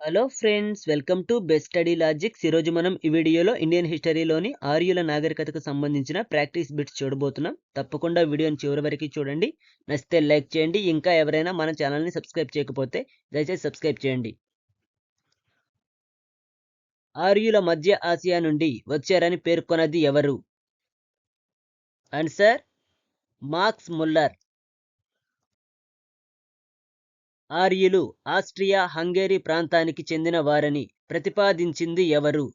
Hello friends welcome to Best Study Logics ఈరోజు మనం ఈ వీడియోలో ఇండియన్ హిస్టరీలోని ఆర్యుల నాగరికతకు సంబంధించిన ప్రాక్టీస్ బిట్స్ చూడబోతున్నాం. తప్పకుండా వీడియోని చివరి వరకు చూడండి. నచ్చితే లైక్ చేయండి. ఇంకా ఎవరైనా మన ఛానల్ని సబ్స్క్రైబ్ చేయకపోతే దయచేసి సబ్స్క్రైబ్ చేయండి. ఆర్యుల మధ్య ఆసియా నుండి వచ్చారని పేర్కొన్నది ఎవరు? Answer Max Muller. ఆర్యులు ఆస్ట్రియా హంగేరీ ప్రాంతానికి చెందిన వారని ప్రతిపాదించింది ఎవరు?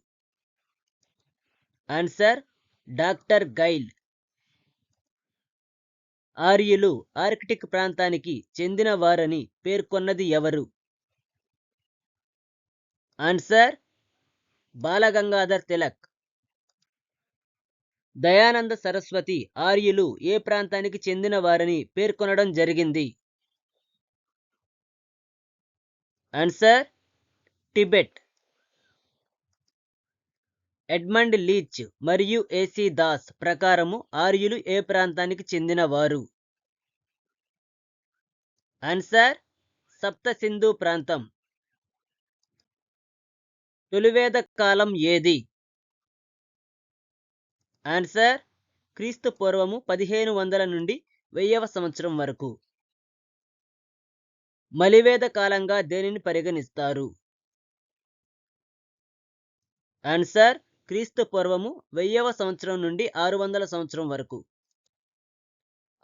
ఆన్సర్ డాక్టర్ గైల్. ఆర్యులు ఆర్కిటిక్ ప్రాంతానికి చెందిన వారని పేర్కొన్నది ఎవరు? ఆన్సర్ బాలగంగాధర్ తిలక్. దయానంద సరస్వతి ఆర్యులు ఏ ప్రాంతానికి చెందిన వారని పేర్కొనడం జరిగింది? ఆన్సర్ టిబెట్ ఎడ్మండ్ లీచ్ మరియు ఏసీ దాస్ ప్రకారము ఆర్యులు ఏ ప్రాంతానికి చెందినవారు? ఆన్సర్ సప్త సింధు ప్రాంతం. తొలివేద కాలం ఏది? ఆన్సర్ క్రీస్తు పూర్వము పదిహేను వందల నుండి వెయ్యవ సంవత్సరం వరకు. మలివేద కాలంగా దేనిని పరిగణిస్తారు? ఆన్సర్ క్రీస్తు పూర్వము వెయ్యవ సంవత్సరం నుండి ఆరు వందల సంవత్సరం వరకు.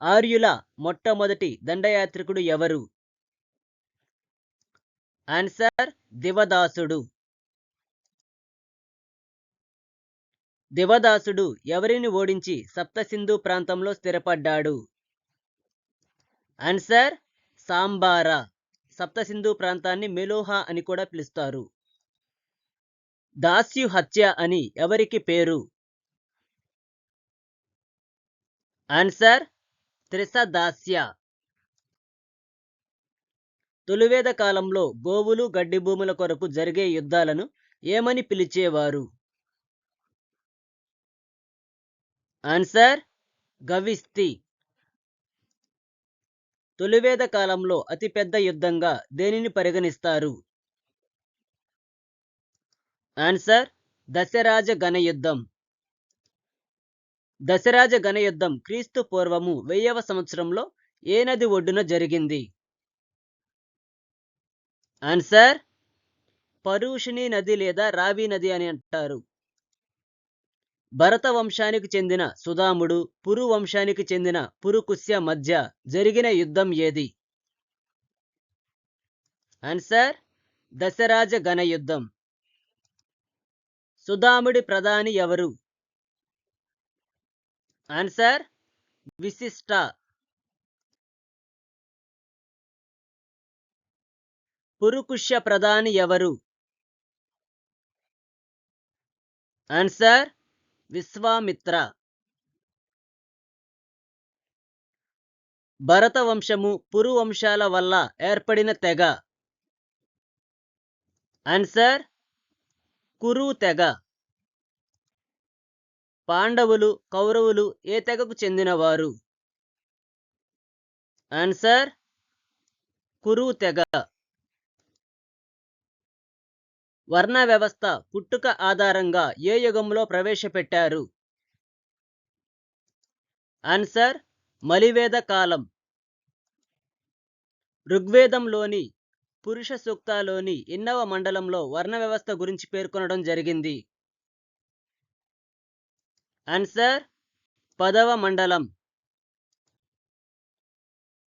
ఆర్యుల మొట్టమొదటి దండయాత్రికుడు ఎవరు? ఆన్సర్ దివదాసుడు. దివదాసుడు ఎవరిని ఓడించి సప్తసింధు ప్రాంతంలో స్థిరపడ్డాడు? ఆన్సర్ సాంబారా. సప్తసింధు ప్రాంతాన్ని మెలోహా అని కూడా పిలుస్తారు. దాస్యు హత్య అని ఎవరికి పేరు? ఆన్సర్ త్రిస దాస్య. తొలివేద కాలంలో గోవులు గడ్డి భూముల కొరకు జరిగే యుద్ధాలను ఏమని పిలిచేవారు? ఆన్సర్ గవిస్తి తొలివేద కాలంలో అతిపెద్ద యుద్ధంగా దేనిని పరిగణిస్తారు? ఆన్సర్ దశరాజ యుద్ధం దశరాజ యుద్ధం క్రీస్తు పూర్వము వెయ్యవ సంవత్సరంలో ఏ నది ఒడ్డున జరిగింది? ఆన్సర్ పరూషిణి నది లేదా రావి నది అని అంటారు. భరత వంశానికి చెందిన సుధాముడు పురు వంశానికి చెందిన పురుకుశ్య మధ్య జరిగిన యుద్ధం ఏది? ఆన్సర్ దశరాజ గణ యుద్ధం. సుధాముడి ప్రధాని ఎవరు? ఆన్సర్ విశిష్ట. పురుకుష్య ప్రధాని ఎవరు? ఆన్సర్ విశ్వామిత్ర. భరత వంశము పురు వంశాల వల్ల ఏర్పడిన తెగ. ఆన్సర్ కురు తెగ. పాండవులు కౌరవులు ఏ తెగకు చెందినవారు? ఆన్సర్ కురు తెగ. వర్ణ వ్యవస్థ పుట్టుక ఆధారంగా ఏ యుగంలో ప్రవేశపెట్టారు? ఆన్సర్ మలివేద కాలం. ఋగ్వేదంలోని పురుష సూక్తాలోని ఎన్నవ మండలంలో వర్ణ వ్యవస్థ గురించి పేర్కొనడం జరిగింది. ఆన్సర్ పదవ మండలం.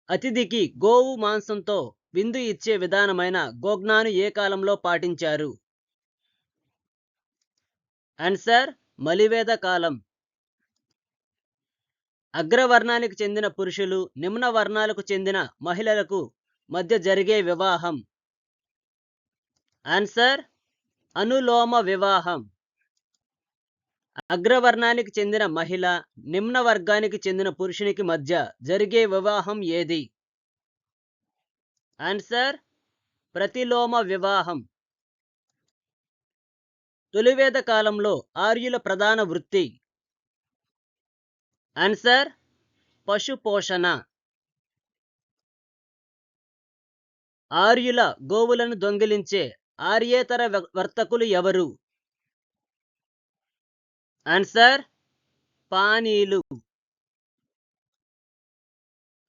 అతిథికి గోవు మాంసంతో విందు ఇచ్చే విధానమైన గోజ్ఞాను ఏ కాలంలో పాటించారు? ఆన్సర్ మలివేద కాలం. అగ్రవర్ణానికి చెందిన పురుషులు నిమ్న వర్ణాలకు చెందిన మహిళలకు మధ్య జరిగే వివాహం. ఆన్సర్ అనులోమ వివాహం. అగ్రవర్ణానికి చెందిన మహిళ నిమ్న వర్గానికి చెందిన పురుషునికి మధ్య జరిగే వివాహం ఏది? ఆన్సర్ ప్రతిలోమ వివాహం. తొలివేద కాలంలో ఆర్యుల ప్రధాన వృత్తి. ఆన్సర్ పశుపోషణ. ఆర్యుల గోవులను దొంగిలించే ఆర్యేతర వ- వర్తకులు ఎవరు? ఆన్సర్ పానీలు.